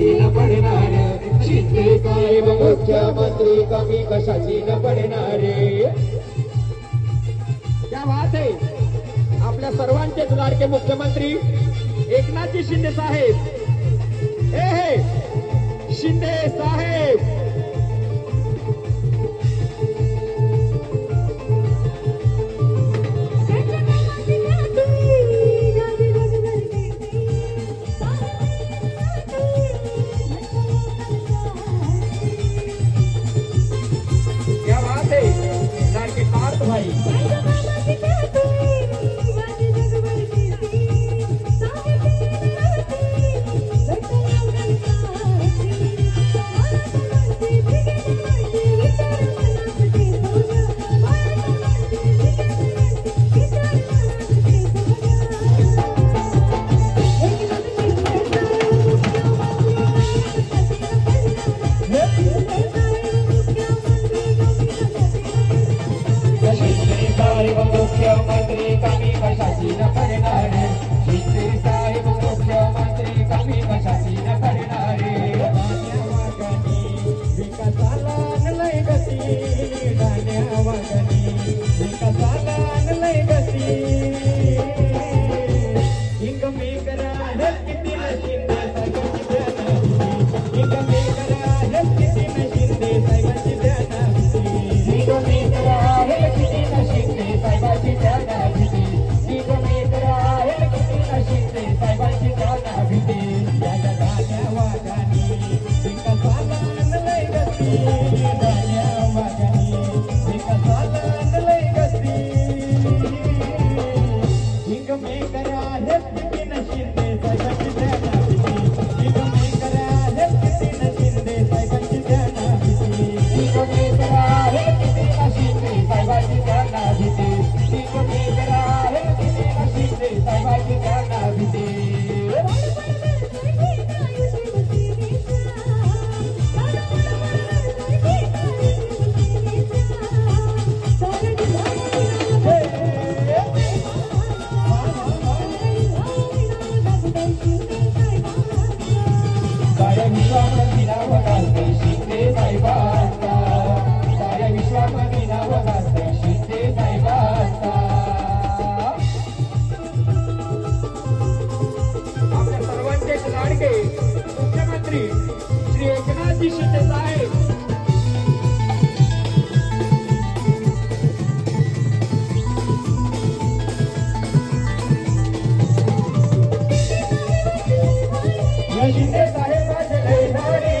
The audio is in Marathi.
कशाची न पडणार शिंदे साहेब मुख्यमंत्री कमी कशाची न पडणार. आपल्या सर्वांचे लाडके मुख्यमंत्री एकनाथजी शिंदे साहेब. हे शिंदे साहेब. Hey! साऱ्या विश्वामध्ये नाव घालते शिंदे साहेबा साऱ्या विश्वामध्ये नाव घालते शिंदे साहेबा आपल्या सर्वांचे लाडके मुख्यमंत्री श्री एकनाथजी शिंदे साहेब. Hare